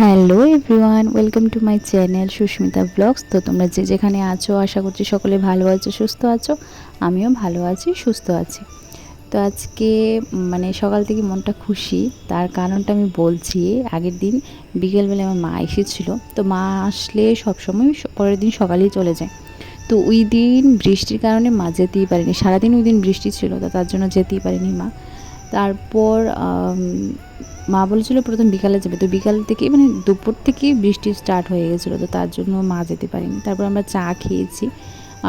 Hello everyone, welcome to my channel Susmita blogs. তো তোমরা যে যেখানে আছো, আশা করছি সকলে ভালো আছো, সুস্থ আছো। আমিও ভালো আছি, সুস্থ আছি। তো আজকে মানে সকাল থেকে মনটা খুশি, তার কারণটা আমি বলছি, আগের দিন বিকেলবেলা আমার মা এসেছিল। তো মা আসলে সবসময় পরের দিন সকালেই চলে যায়। তো ওই দিন বৃষ্টির কারণে মা যেতেই পারেনি। সারাদিন ওই দিন বৃষ্টি ছিল, তো তার জন্য যেতেই পারেনি মা। তারপর মা বলেছিল, প্রথম বিকালে যাবে। তো বিকাল থেকে মানে দুপুর থেকেই বৃষ্টি স্টার্ট হয়ে গেছিল, তো তার জন্য মা যেতে পারিনি। তারপর আমরা চা খেয়েছি।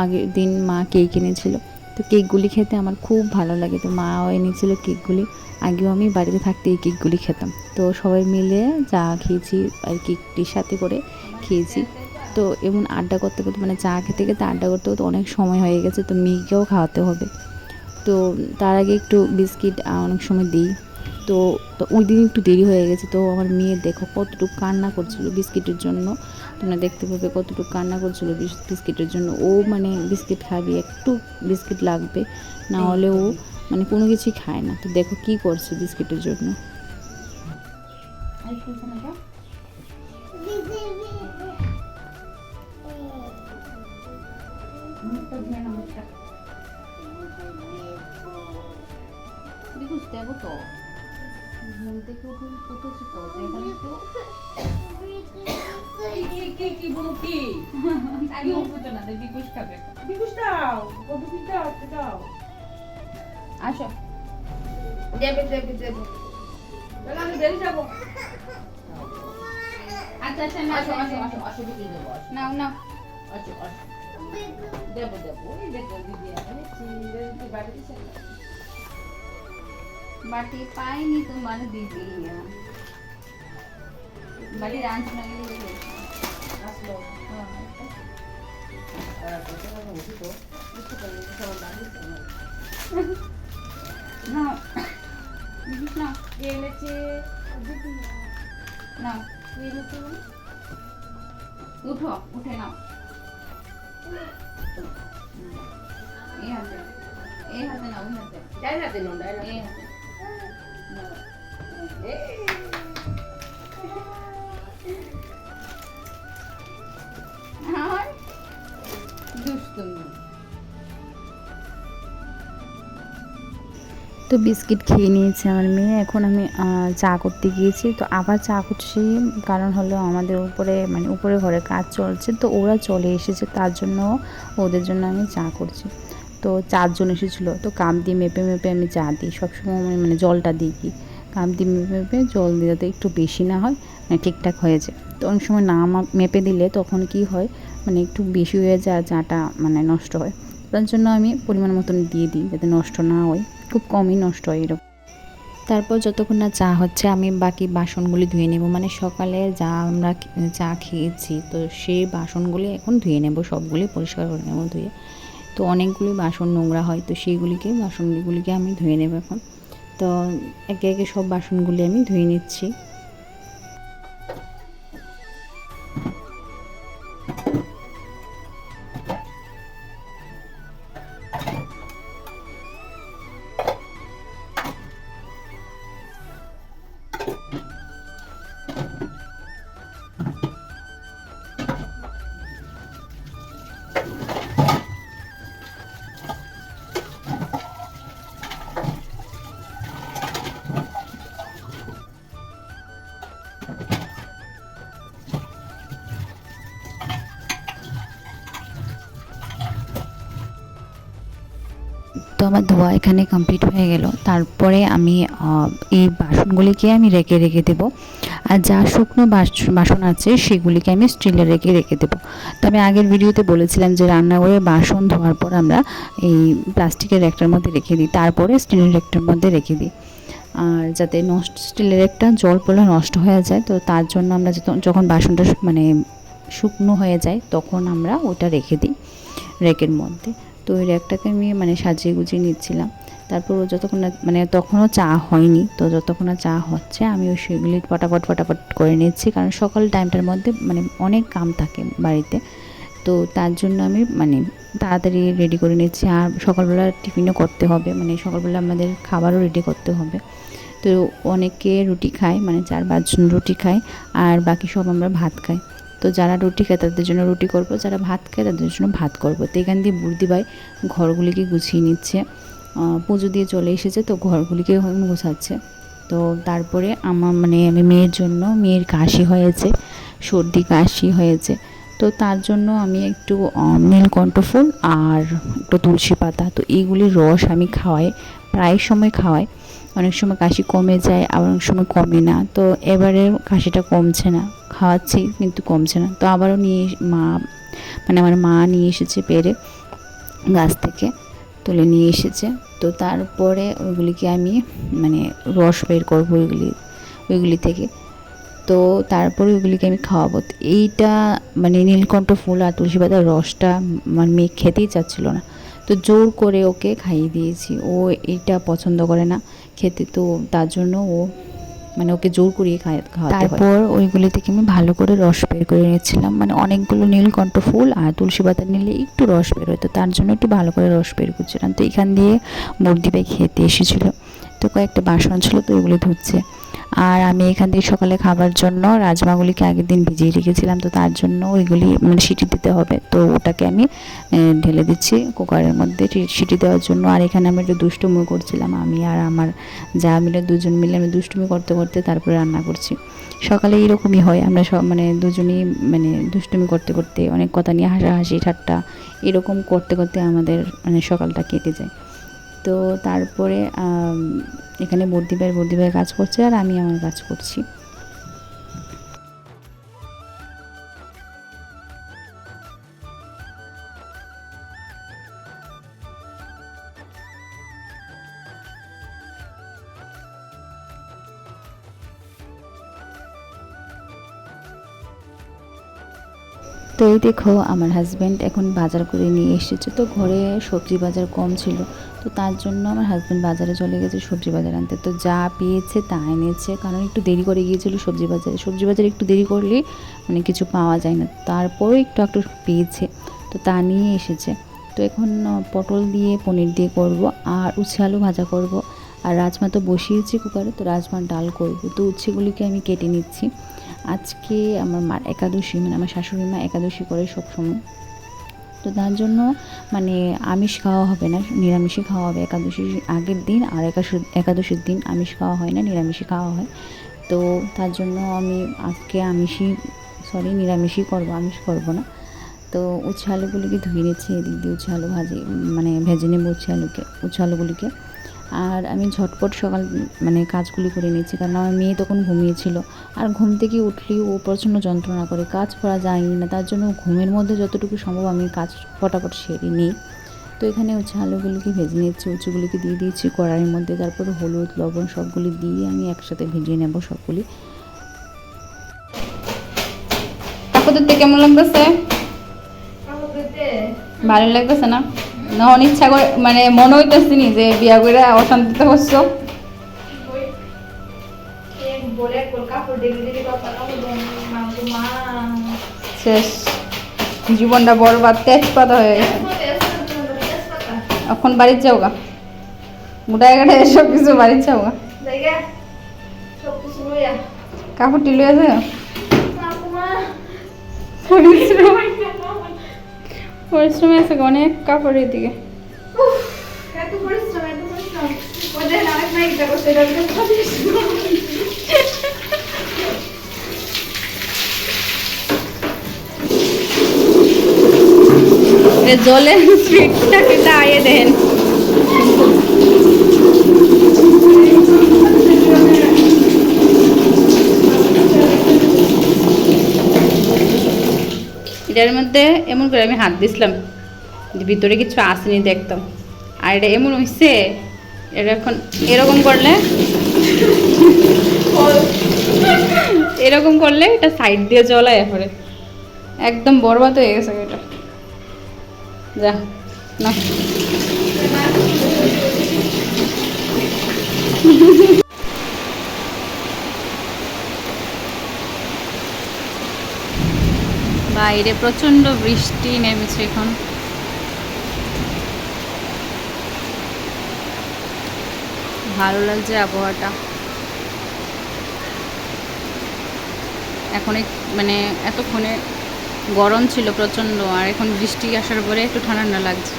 আগের দিন মা কেক এনেছিল। তো কেকগুলি খেতে আমার খুব ভালো লাগে। তো মাও এনেছিল কেকগুলি। আগেও আমি বাড়িতে থাকতে এই কেকগুলি খেতাম। তো সবাই মিলে চা খেয়েছি আর কেকটির সাথে করে খেয়েছি। তো এমন আড্ডা করতে করতে মানে চা খেতে খেতে আড্ডা করতে করতে অনেক সময় হয়ে গেছে। তো মেয়েকেও খাওয়াতে হবে। তো তার আগে একটু বিস্কিট অনেক সময় দিই। তো ওই দিন একটু দেরি হয়ে গেছে তো আমার মেয়ে দেখো কতটুকু কান্না করছিল বিস্কিটের জন্য। তোমরা দেখতে পাবে কতটুকু কান্না করছিল বিস- বিস্কিটের জন্য। ও মানে বিস্কিট খাবি একটু বিস্কিট লাগবে না হলে ও মানে কোনো কিছুই খায় না। তো দেখো কি করছে বিস্কিটের জন্য। দেবো তো। ঘুম থেকে উঠে উঠেছি তো? এখানে আসো। দেবে দেবে দেবে। তাহলে আমি দেরি যাব। আচ্ছা আচ্ছা না আসো আসো আসো আসো দেবো নাও নাও। আসো আসো। দেবো দেবো। দিদি আমি চিন্তা দিতে বাড়ি দিছে বাটি পাইনি তোমার দিদি বাটি রাঁধছো না গেলে আসলো আর কত টাকা উঠি তো বুঝতে পারলি সব দাঁড়িয়ে নাও তো বিস্কিট খেয়ে নিয়েছে আমার মেয়ে। এখন আমি চা করতে গিয়েছি। তো আবার চা করছি। কারণ হলো আমাদের উপরে মানে উপরে ঘরে কাজ চলছে। তো ওরা চলে এসেছে। তার জন্য ওদের জন্য আমি চা করছি। তো চারজন এসেছিল, তো কাপ দিয়ে মেপে মেপে আমি চা দিই, সবসময় মানে জলটা দিই কি, কাপ দিয়ে মেপে মেপে জল দিয়ে যাতে একটু বেশি না হয় মানে ঠিকঠাক হয়ে যায়। তো অনেক সময় না মেপে দিলে তখন কি হয় মানে একটু বেশি হয়ে যায় চাটা মানে নষ্ট হয়। তার জন্য আমি পরিমাণ মতন দিয়ে দিই যাতে নষ্ট না হয়, খুব কমই নষ্ট হয় এরকম। তারপর যতক্ষণ না চা হচ্ছে আমি বাকি বাসনগুলি ধুয়ে নেব মানে সকালে যা আমরা চা খেয়েছি, তো সেই বাসনগুলি এখন ধুয়ে নেব, সবগুলি পরিষ্কার করে নেব ধুয়ে। তো অনেকগুলি বাসন নোংরা হয়, তো সেইগুলিকে বাসনগুলিকে আমি ধুয়ে নেব এখন। তো একে একে সব বাসনগুলি আমি ধুয়ে নিচ্ছি। আমার ধোয়া এখানে কমপ্লিট হয়ে গেল। তারপরে আমি এই বাসনগুলিকে আমি রেখে রেখে দেবো। আর যা শুকনো বাসন আছে সেগুলিকে আমি স্টিলে রেখে রেখে দেবো। তবে আগের ভিডিওতে বলেছিলাম যে রান্নাঘরে বাসন ধোয়ার পর আমরা এই প্লাস্টিকের র্যাকটার মধ্যে রেখে দিই। তারপরে স্টিলের র্যাকটার মধ্যে রেখে দিই। আর যাতে নষ্ট স্টিলের একটা জল পড়লে নষ্ট হয়ে যায়, তো তার জন্য আমরা যখন বাসনটা মানে শুকনো হয়ে যায়, তখন আমরা ওটা রেখে দিই রেকের মধ্যে। তো ওই র্যাকটাকে আমি মানে সাজিয়ে গুছিয়ে নিচ্ছিলাম। তারপর ও যতক্ষণ মানে তখনও চা হয়নি। তো যতক্ষণ না চা হচ্ছে, আমি ওই সেগুলি ফটাফট ফটাফট করে নিচ্ছি। কারণ সকাল টাইমটার মধ্যে মানে অনেক কাম থাকে বাড়িতে। তো তার জন্য আমি মানে তাড়াতাড়ি রেডি করে নিচ্ছি। আর সকালবেলা টিফিনও করতে হবে। মানে সকালবেলা আমাদের খাবারও রেডি করতে হবে। তো অনেকে রুটি খায় মানে চার পাঁচজন রুটি খায়। আর বাকি সব আমরা ভাত খাই। তো যারা রুটি খায় তাদের জন্য রুটি করব, যারা ভাত খায় তাদের জন্য ভাত করব। তো এখান দিয়ে বুড়দি ভাই ঘরগুলিকে গুছিয়ে নিচ্ছে। পুজো দিয়ে চলে এসেছে তো ঘরগুলিকে গোছাচ্ছে। তো তারপরে আমার মানে আমি মেয়ের জন্য, মেয়ের কাশি হয়েছে, সর্দি কাশি হয়েছে। তো তার জন্য আমি একটু নীলকণ্ঠ ফুল আর একটু তুলসী পাতা। তো এইগুলির রস আমি খাওয়াই, প্রায় সময় খাওয়াই। অনেক সময় কাশি কমে যায়, আবার অনেক সময় কমে না। তো এবারে কাশিটা কমছে না। খাওয়াচ্ছি, কিন্তু কমছে না। তো আবারও নিয়ে মা মানে আমার মা নিয়ে এসেছে পেরে গাছ থেকে, তুলে নিয়ে এসেছে। তো তারপরে ওইগুলিকে আমি মানে রস বের করব ওইগুলি ওইগুলি থেকে। তো তারপরে ওইগুলিকে আমি খাওয়াবো। এইটা মানে নীলকণ্ঠ ফুল আর তুলসী পাতার রসটা আমার মেয়ে খেতেই চাচ্ছিল না। তো জোর করে ওকে খাইয়ে দিয়েছি। ও এটা পছন্দ করে না খেতে, তো তার জন্য ও মানে ওকে জোর করিয়ে খাওয়া। তারপর ওইগুলি থেকে আমি ভালো করে রস বের করে নিয়েছিলাম মানে অনেকগুলো নীলকণ্ঠ ফুল আর তুলসী পাতা নিলে একটু রস বের হতো, তার জন্য একটু ভালো করে রস বের করছিলাম। তো এখান দিয়ে মুরগি খেতে এসেছিল। তো কয়েকটা বাসন ছিল, তো ওইগুলি ধুচ্ছে। আর আমি এখান থেকে সকালে খাবার জন্য রাজমাগুলিকে আগের দিন ভিজিয়ে রেখেছিলাম, তো তার জন্য ওইগুলি মানে সিটি দিতে হবে। তো ওটাকে আমি ঢেলে দিচ্ছি কুকারের মধ্যে সিটি দেওয়ার জন্য। আর এখানে আমি একটু দুষ্টুমি করছিলাম, আমি আর আমার যা মিলে দুজন মিলে আমি দুষ্টুমি করতে করতে তারপরে রান্না করছি। সকালে এরকমই হয়, আমরা সব মানে দুজনেই মানে দুষ্টুমি করতে করতে অনেক কথা নিয়ে হাসাহাসি, ঠাট্টা এরকম করতে করতে আমাদের মানে সকালটা কেটে যায়। তো তারপরে এখানে বর্দিভাই বর্দিভাই কাজ করছে আর আমি আমার কাজ করছি। তো এই দেখো, আমার হাজব্যান্ড এখন বাজার করে নিয়ে এসেছে। তো ঘরে সবজি বাজার কম ছিল। তো তার জন্য আমার হাজব্যান্ড বাজারে চলে গেছে সবজি বাজার আনতে। তো যা পেয়েছে তা এনেছে, কারণ একটু দেরি করে গিয়েছিল সবজি বাজারে। সবজি বাজারে একটু দেরি করলে মানে কিছু পাওয়া যায় না। তারপরেও একটু একটু পেয়েছে, তো তা নিয়ে এসেছে। তো এখন পটল দিয়ে পনির দিয়ে করব আর উচ্ছে আলু ভাজা করব। আর রাজমা তো বসিয়েছি কুকারে, তো রাজমার ডাল করব। তো উচ্ছেগুলিকে আমি কেটে নিচ্ছি। আজকে আমার মার একাদশী মানে আমার শাশুড়ি মা একাদশী করে সবসময়। তো তার জন্য মানে আমিষ খাওয়া হবে না, নিরামিষই খাওয়া হবে। একাদশীর আগের দিন আর একাদশী একাদশীর দিন আমিষ খাওয়া হয় না, নিরামিষই খাওয়া হয়। তো তার জন্য আমি আজকে আমিষই সরি নিরামিষই করব, আমিষ করব না। তো উচ্ছে আলুগুলিকে ধুয়ে নিচ্ছি, এদিক দিয়ে উচ্ছে আলু ভাজি মানে ভেজে নেব উচ্ছে আলুকে উচ্ছে আলুগুলিকে। আর আমি ঝটপট সকাল মানে কাজগুলি করে নিয়েছি কারণ আমার মেয়ে তখন ঘুমিয়েছিল। আর ঘুম থেকে উঠলেই ও প্রচণ্ড যন্ত্রণা করে কাজ করা যায়নি না তার জন্য ঘুমের মধ্যে যতটুকু সম্ভব আমি কাজ ফটাফট সেরে নিই। তো এখানে হচ্ছে আলুগুলিকে ভেজে নিচ্ছি উঁচুগুলিকে দিয়ে দিয়েছি কড়াইয়ের মধ্যে তারপরে হলুদ লবণ সবগুলি দিয়ে আমি একসাথে ভেজিয়ে নেব সবগুলি। দেখতে কেমন লাগতেছে? ভালো লাগতেছে না? নহন ইচ্ছা করে মানে মনে হইতেছে নি যে বিয়া করে অশান্তিতে বসছো শেষ জীবনটা বরবাদ তেজপাতা হয়ে গেছে এখন বাড়ির যাও গা মোটা গাড়ে সব কিছু বাড়ির যাও গা কাপড় টিলু আছে? পরিশ্রম আছে অনেক কাপড়ের দিকে। এ জলের এটার মধ্যে এমন করে আমি হাত দিছিলাম যে ভিতরে কিছু আসেনি দেখতাম। আর এটা এমন হইছে, এটা এখন এরকম করলে এরকম করলে এটা সাইড দিয়ে জ্বলায় পরে। একদম বরবাদ হয়ে গেছে এটা। যা না বাইরে প্রচণ্ড বৃষ্টি নেমেছে এখন। ভালো লাগছে আবহাওয়াটা। এখন মানে এতক্ষণে গরম ছিল প্রচণ্ড, আর এখন বৃষ্টি আসার পরে একটু ঠান্ডা লাগছে।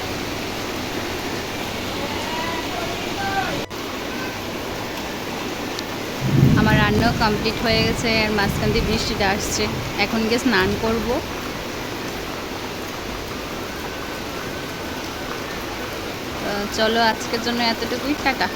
আমার রান্নাও কমপ্লিট হয়ে গেছে, আর মাঝখান দিয়ে বৃষ্টিটা আসছে। এখন গিয়ে স্নান করব। চলো আজকের জন্য এতটুকুই, টাটা।